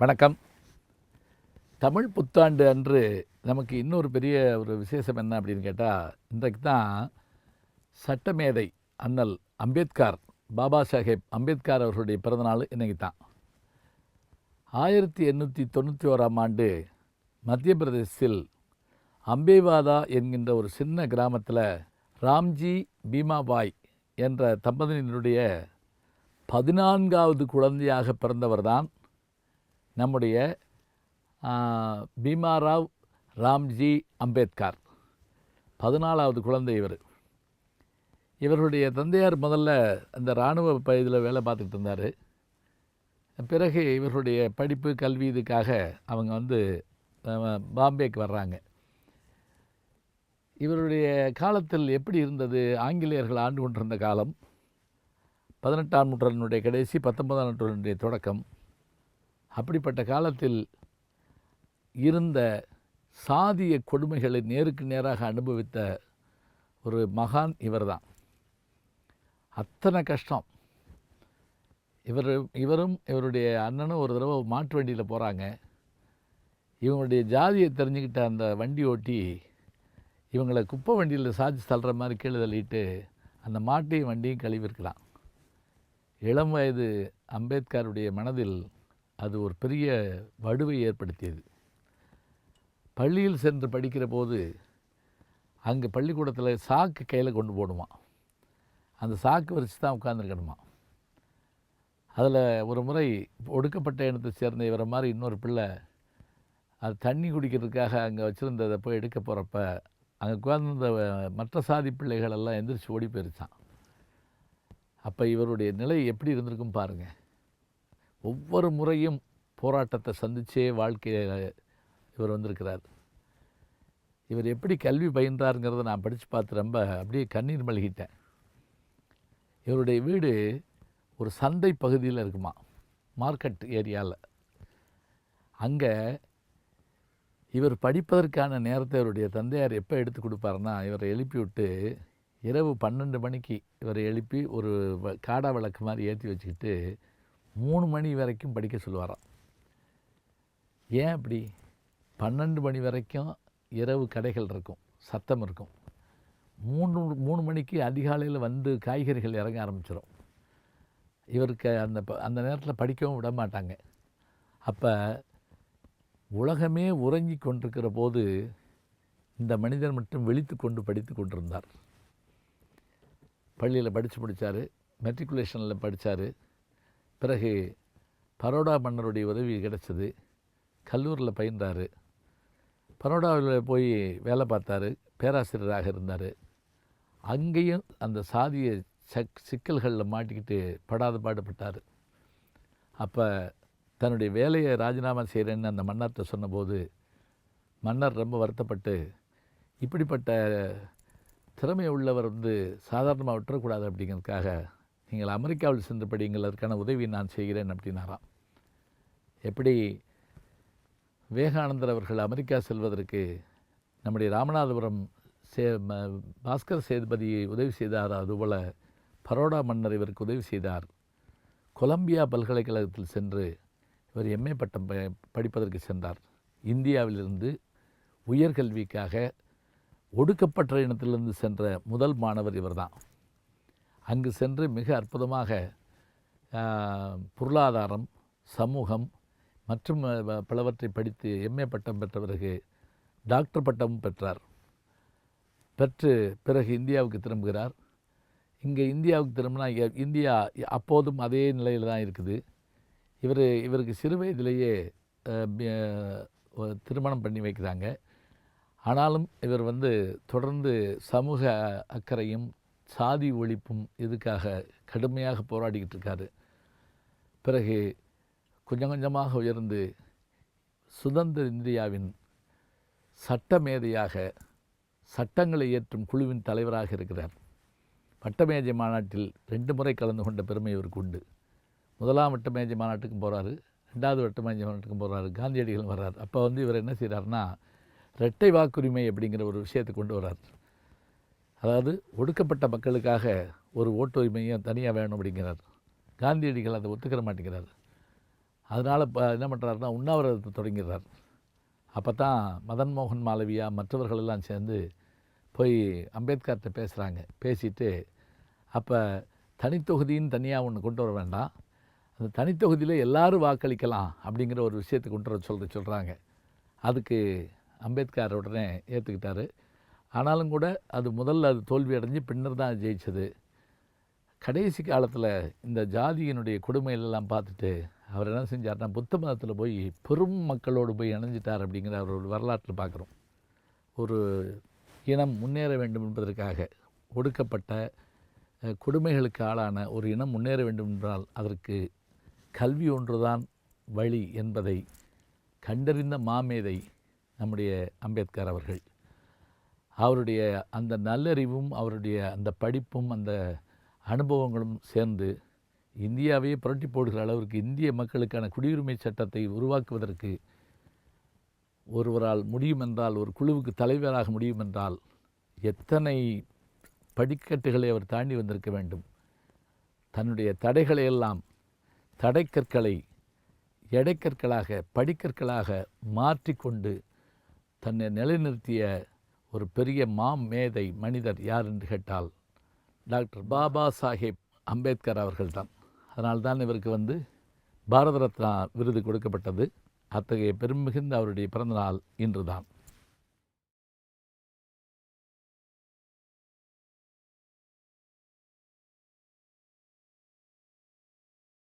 வணக்கம். தமிழ் புத்தாண்டு அன்று நமக்கு இன்னொரு பெரிய ஒரு விசேஷம் என்ன அப்படின்னு கேட்டால் இன்றைக்கு தான் சட்டமேதை அண்ணல் அம்பேத்கர் பாபா சாஹேப் அம்பேத்கர் அவர்களுடைய பிறந்தநாள் இன்றைக்கு தான். ஆயிரத்தி எண்ணூற்றி தொண்ணூற்றி ஓராம் ஆண்டு மத்திய பிரதேசத்தில் அம்பேவாதா என்கின்ற ஒரு சின்ன கிராமத்தில் ராம்ஜி பீமாபாய் என்ற தம்பதியினருடைய பதினான்காவது குழந்தையாக பிறந்தவர் தான் நம்முடைய பீமாராவ் ராம்ஜி அம்பேத்கர். பதினாலாவது குழந்தை இவர். இவருடைய தந்தையார் முதல்ல அந்த இராணுவ பகுதியில் வேலை பார்த்துக்கிட்டு இருந்தார். பிறகு இவருடைய படிப்பு கல்வி இதுக்காக அவங்க வந்து பாம்பேக்கு வர்றாங்க. இவருடைய காலத்தில் எப்படி இருந்தது? ஆங்கிலேயர்கள் ஆண்டு கொண்டிருந்த காலம். பதினெட்டாம் நூற்றாண்டினுடைய கடைசி பத்தொன்பதாம் நூற்றாண்டினுடைய தொடக்கம். அப்படிப்பட்ட காலத்தில் இருந்த சாதிய கொடுமைகளை நேருக்கு நேராக அனுபவித்த ஒரு மகான் இவர்தான். அத்தனை கஷ்டம். இவர் இவரும் இவருடைய அண்ணனும் ஒரு தடவை மாட்டு வண்டியில் போகிறாங்க இவங்களுடைய ஜாதியை தெரிஞ்சுக்கிட்ட அந்த வண்டி ஓட்டி இவங்களை குப்பை வண்டியில் சாதிச்சு தள்ளுற மாதிரி கீழே தள்ளிட்டு அந்த மாட்டையும் வண்டியும் கழுவிருக்கலாம் இளம் வயது அம்பேத்கருடைய மனதில் அது ஒரு பெரிய வடுவை ஏற்படுத்தியது. பள்ளியில் சென்று படிக்கிற போது அங்கே பள்ளிக்கூடத்தில் சாக்கு கையில் கொண்டு போடுவான். அந்த சாக்கு வரிச்சு தான் உட்காந்துருக்கணுமா அதில் ஒரு முறை ஒடுக்கப்பட்ட இனத்தை சேர்ந்த இவரை மாதிரி இன்னொரு பிள்ளை அது தண்ணி குடிக்கிறதுக்காக அங்கே வச்சுருந்ததை போய் எடுக்க போகிறப்ப அங்கே உட்கார்ந்த மற்ற சாதி பிள்ளைகளெல்லாம் எந்திரிச்சு ஓடி போயிருச்சான் அப்போ இவருடைய நிலை எப்படி இருந்திருக்கும் பாருங்கள் ஒவ்வொரு முறையும் போராட்டத்தை சந்தித்தே வாழ்க்கையில் இவர் வந்திருக்கிறார். இவர் எப்படி கல்வி பயின்றாருங்கிறத நான் படித்து பார்த்து ரொம்ப அப்படியே கண்ணீர் மல்கிட்டேன். இவருடைய வீடு ஒரு சந்தை பகுதியில் இருக்குமா மார்க்கெட் ஏரியாவில் அங்கே இவர் படிப்பதற்கான நேரத்தை இவருடைய தந்தையார் எப்போ எடுத்து கொடுப்பாருன்னா இவரை எழுப்பி விட்டு இரவு பன்னெண்டு மணிக்கு இவரை எழுப்பி ஒரு வ- காடா விளக்கு மாதிரி ஏற்றி வச்சுக்கிட்டு மூணு மணி வரைக்கும் படிக்க சொல்லுவாராம். ஏன் அப்படி? பன்னெண்டு மணி வரைக்கும் இரவு கடைகள் இருக்கும் சத்தம் இருக்கும். மூணு மூணு மணிக்கு அதிகாலையில் வந்து காய்கறிகள் இறங்க ஆரம்பிச்சிடும் இவருக்கு அந்த ப- அந்த நேரத்தில் படிக்கவும் விட மாட்டாங்க. அப்போ உலகமே உறங்கி கொண்டிருக்கிற போது இந்த மனிதன் மட்டும் வெளித்து கொண்டு படித்து கொண்டிருந்தார். பள்ளியில் படித்து முடித்தார் மெட்ரிகுலேஷனில் படித்தார் பிறகு பரோடா மன்னருடைய உதவி கிடைச்சது. கல்லூரியில் பயின்றார். பரோடாவில் போய் வேலை பார்த்தாரு. பேராசிரியராக இருந்தார். அங்கேயும் அந்த சாதிய சக் சிக்கல்களில் மாட்டிக்கிட்டு படாத பாடுபட்டார். அப்போ தன்னுடைய வேலையை ராஜினாமா செய்கிறேன்னு அந்த மன்னர்கிட்ட சொன்னபோது மன்னர் ரொம்ப வருத்தப்பட்டு இப்படிப்பட்ட திறமை உள்ளவர் வந்து சாதாரணமாக விட்டுறக்கூடாது அப்படிங்கிறதுக்காக நீங்கள் அமெரிக்காவில் சென்று படியுங்கள் அதற்கான உதவி நான் செய்கிறேன் அப்படின்னாராம் எப்படி விவேகானந்தர் அவர்கள் அமெரிக்கா செல்வதற்கு நம்முடைய ராமநாதபுரம் சே பாஸ்கர் சேதுபதி உதவி செய்தார்? அதுபோல் பரோடா மன்னர் இவருக்கு உதவி செய்தார். கொலம்பியா பல்கலைக்கழகத்தில் சென்று இவர் எம்ஏ பட்டம் ப- படிப்பதற்கு சென்றார். இந்தியாவிலிருந்து உயர்கல்விக்காக ஒடுக்கப்பட்ட இனத்திலிருந்து சென்ற முதல் மாணவர் இவர்தான். அங்கு சென்று மிக அற்புதமாக பொருளாதாரம் சமூகம் மற்றும் பலவற்றை படித்து எம்ஏ பட்டம் பெற்ற பிறகு டாக்டர் பட்டமும் பெற்றார். பெற்று பிறகு இந்தியாவுக்கு திரும்புகிறார். இங்கே இந்தியாவுக்கு திரும்பினா இந்தியா அப்போதும் அதே நிலையில் தான் இருக்குது. இவர் இவருக்கு சிறு வயதிலேயே திருமணம் பண்ணி வைக்கிறாங்க. ஆனாலும் இவர் வந்து தொடர்ந்து சமூக அக்கறையும் சாதி ஒழிப்பும் இதுக்காக கடுமையாக போராடிக்கிட்டு இருக்காரு. பிறகு கொஞ்சம் கொஞ்சமாக உயர்ந்து சுதந்திர இந்தியாவின் சட்டமேதையாக சட்டங்களை இயற்றும் குழுவின் தலைவராக இருக்கிறார். வட்டமேஜை மாநாட்டில் ரெண்டு முறை கலந்து கொண்ட பெருமை இவருக்கு உண்டு. முதலாம் வட்டமேஜை மாநாட்டுக்கும் போகிறாரு ரெண்டாவது வட்டமேஜை மாநாட்டுக்கும் போகிறாரு காந்தியடிகளும் வர்றார். அப்போ வந்து இவர் என்ன செய்கிறாருன்னா இரட்டை வாக்குரிமை அப்படிங்கிற ஒரு விஷயத்தை கொண்டு வர்றார். அதாவது ஒடுக்கப்பட்ட மக்களுக்காக ஒரு ஓட்டுரிமையும் தனியாக வேணும் அப்படிங்கிறார். காந்தியடிகள் அதை ஒத்துக்கிற மாட்டேங்கிறார். அதனால் இப்போ என்ன பண்ணுறாருன்னா உண்ணாவிரதத்தை தொடங்கிறார் அப்போ தான் மதன் மோகன் மாலவியா மற்றவர்கள் எல்லாம் சேர்ந்து போய் அம்பேத்கர்கிட்ட பேசுகிறாங்க பேசிட்டு அப்போ தனித்தொகுதின்னு தனியாக ஒன்று கொண்டு வர வேண்டாம். அந்த தனித்தொகுதியில் எல்லாரும் வாக்களிக்கலாம் அப்படிங்கிற ஒரு விஷயத்தை கொண்டு வர சொல்ல சொல்கிறாங்க அதுக்கு அம்பேத்கர் உடனே ஏற்றுக்கிட்டாரு ஆனாலும் கூட அது முதல்ல அது தோல்வி அடைஞ்சு பின்னர் தான் ஜெயிச்சது. கடைசி காலத்தில் இந்த ஜாதியினுடைய கொடுமையிலெல்லாம் பார்த்துட்டு அவர் என்ன செஞ்சார்னா புத்த மதத்தில் போய் பெரும் மக்களோடு போய் இணைஞ்சிட்டார் அப்படிங்கிற அவர் வரலாற்று வரலாற்றில் பார்க்குறோம் ஒரு இனம் முன்னேற வேண்டும் என்பதற்காக ஒடுக்கப்பட்ட கொடுமைகளுக்கு ஆளான ஒரு இனம் முன்னேற வேண்டும் என்றால் அதற்கு கல்வி ஒன்றுதான் வழி என்பதை கண்டறிந்த மாமேதை நம்முடைய அம்பேத்கர் அவர்கள். அவருடைய அந்த நல்லறிவும் அவருடைய அந்த படிப்பும் அந்த அனுபவங்களும் சேர்ந்து இந்தியாவையே புரட்டி போடுகிற அளவிற்கு இந்திய மக்களுக்கான குடியுரிமை சட்டத்தை உருவாக்குவதற்கு ஒருவரால் முடியும் என்றால் ஒரு குழுவுக்கு தலைவராக முடியும் என்றால் எத்தனை படிக்கட்டுகளை அவர் தாண்டி வந்திருக்க வேண்டும்? தன்னுடைய தடைகளை எல்லாம் தடைக்கற்களை எடைக்கற்களாக படிக்கற்களாக மாற்றிக்கொண்டு தன்னை நிலைநிறுத்திய ஒரு பெரிய மாம் மேதை மனிதர் யார் என்று கேட்டால் டாக்டர் பாபா சாஹேப் அம்பேத்கர் அவர்கள்தான். அதனால்தான் இவருக்கு வந்து பாரத ரத்னா விருது கொடுக்கப்பட்டது. அத்தகைய பெருமிகுந்த அவருடைய பிறந்தநாள் இன்று தான்